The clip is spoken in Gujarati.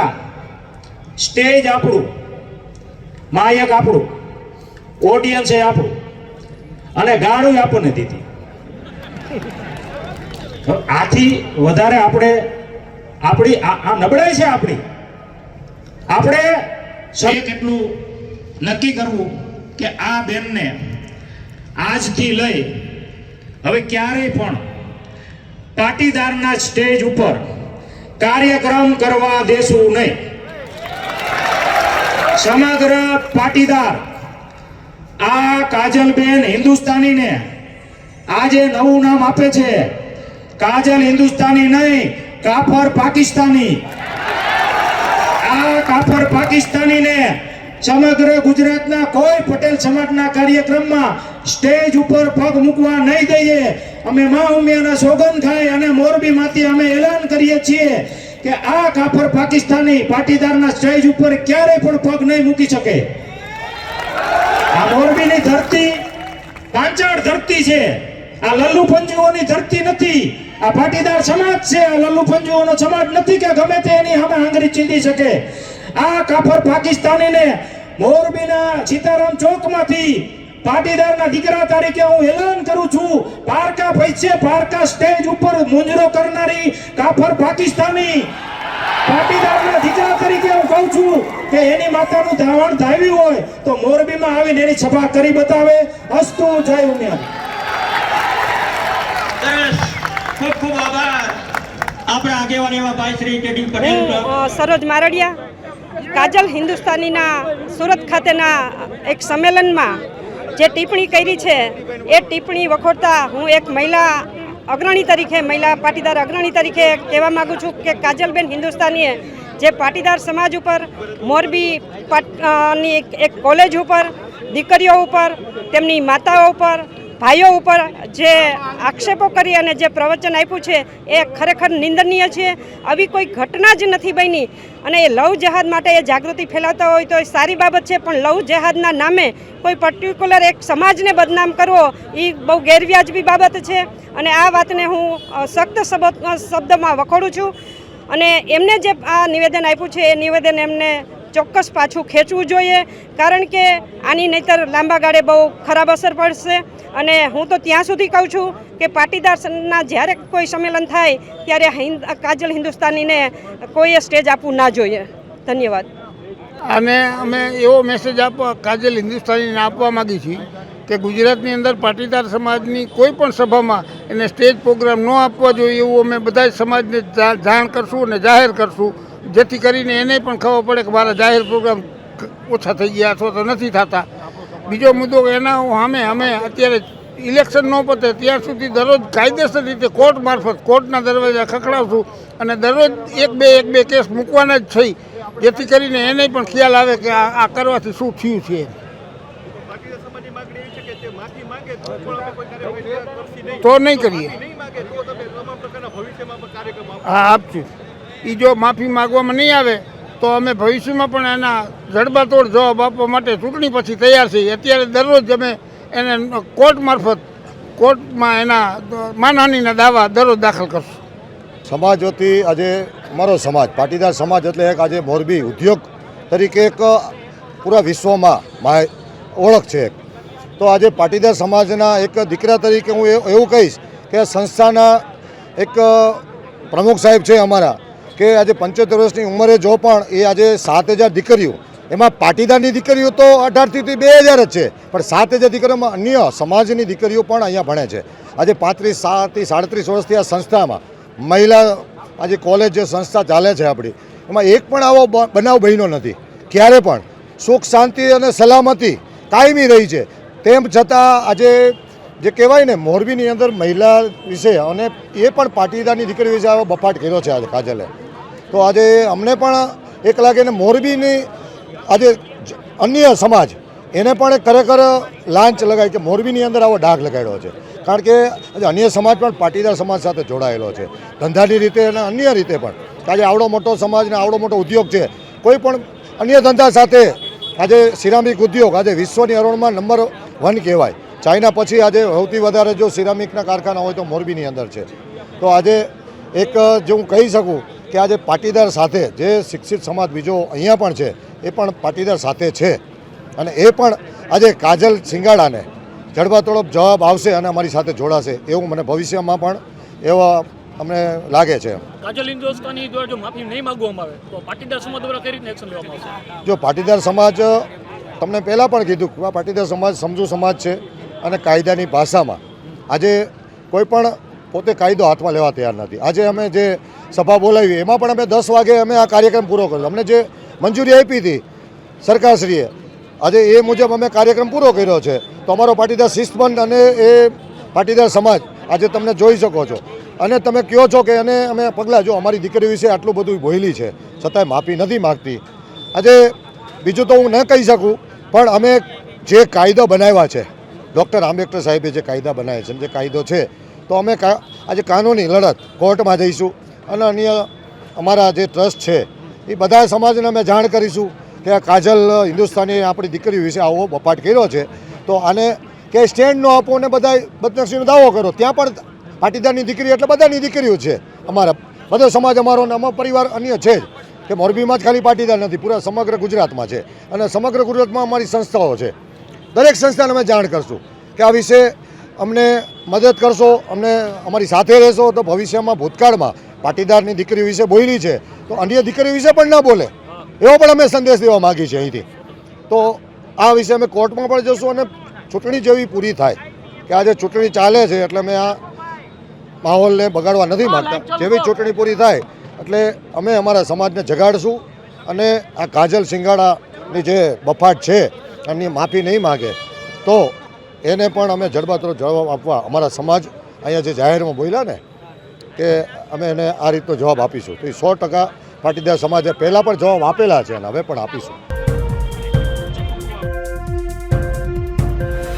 આપણા. સ્ટેજ આપણું. માયક આપણું. ઓડિયન્સ એ આપણું. અને ગાળું આપણને દીધી. આથી વધારે આપણે આપણી આ નબળાઈ છે આપણી. આપણે સૌએ કેટલું નક્કી કરવું કે આ બેનને આજથી લઈ હવે ક્યારેય પણ પાટીદારના સ્ટેજ ઉપર કાર્યક્રમ કરવા દેશું નહીં. સમગ્ર પાટીદાર, આ કાજલબેન હિન્દુસ્તાનીને આજે નવું નામ આપે છે. કાજલ હિન્દુસ્તાની નહીં, કાફર પાકિસ્તાની. આ કાફર પાકિસ્તાનીને સમગ્ર ગુજરાતના કોઈ પટેલ સમાજના કાર્યક્રમમાં સ્ટેજ ઉપર પગ મૂકવા નહીં દઈએ. અમે મા ઉમિયાના સોગંદ ખાય અને મોરબીમાંથી અમે એલાન કરીએ છીએ કે આ કાફર પાકિસ્તાની પાટીદારના સ્ટેજ ઉપર ક્યારેય પણ પગ નહીં મૂકી શકે. આ મોરબીની ધરતી પાંચાળ ધરતી છે. આ લલ્લુ પંજુઓની ધરતી નથી. આ પાટીદાર સમાજ છે. આ લલ્લુ પંજુઓનો સમાજ નથી કે ગમે તે એની સામે આંગળી ચીંધી શકે. આ કાફર પાકિસ્તાનીને મોરબીના સીતારામ ચોકમાંથી પાટીદારના દીકરા તરીકે હું એલાન કરું છું. પારકા પૈસે પારકા સ્ટેજ ઉપર મુંજરો કરનારી કાફર પાકિસ્તાની પાટીદારના દીકરા તરીકે હું કહું છું કે એની માતાનું ધાવણ ધાવ્યું હોય તો મોરબીમાં આવીને એની સભા કરી બતાવે. અસ્તુ જય ઉમિયા ખૂબ ખૂબ આભાર. આપણા આગેવાન એવા ભાઈ શ્રી કેડી પટેલ. સરોજ મારડિયા. કાજલ હિન્દુસ્તાનીના સુરત ખાતેના એક સંમેલનમાં જે ટિપ્પણી કરી છે, એ ટિપ્પણી વખોડતા હું એક મહિલા અગ્રણી તરીકે, મહિલા પાટીદાર અગ્રણી તરીકે કહેવા માગું છું કે કાજલબેન હિન્દુસ્તાનીએ જે પાટીદાર સમાજ ઉપર, મોરબી ની એક કોલેજ ઉપર, દીકરીઓ ઉપર, તેમની માતાઓ ઉપર ભાઈઓ ઉપર જે આક્ષેપો કરી અને જે પ્રવચન આપ્યું છે, એ ખરેખર નિંદનીય છે. આવી કોઈ ઘટના જ નથી બની અને એ લવ જહાદ માટે એ જાગૃતિ ફેલાવતા હોય તો એ સારી બાબત છે, પણ લવ જહાદના નામે કોઈ પર્ટિક્યુલર એક સમાજને બદનામ કરવો એ બહુ ગેરવ્યાજબી બાબત છે. અને આ વાતને હું સખ્ત શબ્દમાં વખોડું છું. અને એમને જે આ નિવેદન આપ્યું છે, એ નિવેદન એમને ચોક્કસ પાછું ખેંચવું જોઈએ, કારણ કે આની નહીતર લાંબા ગાળે બહુ ખરાબ અસર પડશે. અને હું તો ત્યાં સુધી કહું છું કે પાટીદારના જ્યારે કોઈ સંમેલન થાય, ત્યારે હિન્દ, કાજલ હિન્દુસ્તાનીને કોઈએ સ્ટેજ આપવું ના જોઈએ. ધન્યવાદ. અને અમે એવો મેસેજ આપવા કાજલ હિન્દુસ્તાનીને આપવા માગી છીએ કે ગુજરાતની અંદર પાટીદાર સમાજની કોઈ પણ સભામાં એને સ્ટેજ પ્રોગ્રામ ન આપવા જોઈએ એવું અમે બધા જ સમાજને જાણ કરશું અને જાહેર કરશું. જેથી કરીને એને પણ ખબર પડે કે મારા જાહેર પ્રોગ્રામ ઓછા થઈ ગયા અથવા તો નથી થતા. બીજો મુદ્દો એના સામે અમે અત્યારે ઇલેક્શન ન પતે ત્યાં સુધી દરરોજ કાયદેસર રીતે કોર્ટ મારફત કોર્ટના દરવાજા ખખડાવશું અને દરરોજ એક બે એક બે કેસ મૂકવાના જ છે. જેથી કરીને એને પણ ખ્યાલ આવે કે આ આ કરવાથી શું થયું છે. તો નહીં કરીએ. હા આપશું. એ જો માફી માગવામાં નહીં આવે, તો અમે ભવિષ્યમાં પણ એના જડબાતોડ જવાબ આપવા માટે ચૂંટણી પછી તૈયાર છીએ. અત્યારે દરરોજ અમે એને કોર્ટ મારફત, કોર્ટમાં એના માનહાનિના દાવા દરરોજ દાખલ કરશું. સમાજ વતી આજે અમારો સમાજ, પાટીદાર સમાજ એટલે એક આજે મોરબી ઉદ્યોગ તરીકે એક પૂરા વિશ્વમાં ઓળખ છે એક. તો આજે પાટીદાર સમાજના એક દીકરા તરીકે હું એવું કહીશ કે સંસ્થાના એક પ્રમુખ સાહેબ છે અમારા કે આજે પંચોતેર વર્ષની ઉંમરે જો પણ એ આજે સાત હજાર દીકરીઓ, એમાં પાટીદારની દીકરીઓ તો અઢારથી બે હજાર જ છે, પણ સાત હજાર દીકરીઓમાં અન્ય સમાજની દીકરીઓ પણ અહીંયા ભણે છે. આજે પાંત્રીસ, સાતથી સાડત્રીસ વર્ષથી આ સંસ્થામાં મહિલા, આજે કોલેજ જે સંસ્થા ચાલે છે આપણી, એમાં એક પણ આવો બનાવ બન્યો નથી. ક્યારે પણ સુખ, શાંતિ અને સલામતી કાયમી રહી છે. તેમ છતાં આજે જે કહેવાય ને, મોરબીની અંદર મહિલા વિશે અને એ પણ પાટીદારની દીકરી વિશે આવો બફાટ કર્યો છે આજે કાજલે. તો આજે અમને પણ એક લાગે ને મોરબીની આજે અન્ય સમાજ એને પણ ખરેખર લાંચ લગાવી કે મોરબીની અંદર આવો ડાઘ લગાડ્યો છે. કારણ કે આજે અન્ય સમાજ પણ પાટીદાર સમાજ સાથે જોડાયેલો છે. ધંધાની રીતે અને અન્ય રીતે પણ. આજે આવડો મોટો સમાજ ને આવડો મોટો ઉદ્યોગ છે. કોઈ પણ અન્ય ધંધા સાથે આજે સિરામિક ઉદ્યોગ આજે વિશ્વની હરોળમાં નંબર વન કહેવાય. ચાઇના પછી આજે સૌથી વધારે જો સિરામિકના કારખાના હોય તો મોરબીની અંદર છે. તો આજે એક જો હું કહી શકું કે આજે પાટીદાર સાથે જે શિક્ષિત સમાજ બીજો અહીંયા પણ છે એ પણ પાટીદાર સાથે છે. અને એ પણ આજે કાજલ સિંગાડાને જડબાતોડપ જવાબ આવશે અને અમારી સાથે જોડાશે એવું મને ભવિષ્યમાં પણ એવા અમને લાગે છે. કાજલ હિન્દુસ્તાની દ્વારા જો માફી નહીં માંગવામાં આવે તો પાટીદાર સમાજ દ્વારા કઈ રીતના એક્શન લેવામાં આવશે? જો પાટીદાર સમાજ તમને પહેલાં પણ કીધું કે આ પાટીદાર સમાજ સમજુ સમાજ છે અને કાયદાની ભાષામાં આજે કોઈ પણ પોતે કાયદો હાથમાં લેવા તૈયાર નથી. આજે અમે જે સભા બોલાવી, એમાં પણ અમે દસ વાગે અમે આ કાર્યક્રમ પૂરો કર્યો. અમને જે મંજૂરી આપી હતી સરકારશ્રીએ, આજે એ મુજબ અમે કાર્યક્રમ પૂરો કર્યો છે. તો અમારો પાટીદાર શિસ્તબંધ અને એ પાટીદાર સમાજ આજે તમને જોઈ શકો છો. અને તમે કહો છો કે અને અમે પગલાં, જો અમારી દીકરી વિશે આટલું બધું ભોયલી છે, છતાંય માફી નથી માગતી. આજે બીજું તો હું ન કહી શકું, પણ અમે જે કાયદો બનાવ્યા છે, ડૉક્ટર આંબેડકર સાહેબે જે કાયદા બનાવ્યા છે જે કાયદો છે તો અમે આજે કાનૂની લડત કોર્ટમાં જઈશું. અને અન્ય અમારા જે ટ્રસ્ટ છે, એ બધા સમાજને અમે જાણ કરીશું કે આ કાજલ હિન્દુસ્તાની આપણી દીકરી વિશે આવો બપાટ કર્યો છે. તો આને કે સ્ટેન્ડ ન આપો ને બધા બદનક્ષીનો દાવો કરો. ત્યાં પણ પાટીદારની દીકરી એટલે બધાની દીકરીઓ છે અમારા. બધો સમાજ અમારો ને અમારો પરિવાર અન્ય છે જ. કે મોરબીમાં જ ખાલી પાટીદાર નથી, પૂરા સમગ્ર ગુજરાતમાં છે. અને સમગ્ર ગુજરાતમાં અમારી સંસ્થાઓ છે. દરેક સંસ્થાને અમે જાણ કરશું કે આ વિશે અમને મદદ કરશો અમને અમારી સાથે રહેશો તો ભવિષ્યમાં ભૂતકાળમાં પાટીદારની દીકરી વિશે બોલી છે તો અન્ય દીકરી વિશે પણ ના બોલે. એવો પણ અમે સંદેશ દેવા માગીએ છે અહીંથી. તો આ વિશે અમે કોર્ટમાં પણ જશું અને ચૂંટણી જેવી પૂરી થાય. કે આજે ચૂંટણી ચાલે છે એટલે અમે આ માહોલને બગાડવા નથી માગતા. જેવી ચૂંટણી પૂરી થાય એટલે અમે અમારા સમાજને જગાડશું અને આ કાજલ સિંગાડાની જે બફાટ છે એમની માફી નહીં માગે. તો એને પણ અમે જડબાતોડ જવાબ આપવા અમારા સમાજ અહીંયા જે જાહેરમાં બોલ્યા ને, કે અમે એને આ રીતનો જવાબ આપીશું. તો એ સો ટકા પાટીદાર સમાજે પહેલાં પણ જવાબ આપેલા છે અને હવે પણ આપીશું.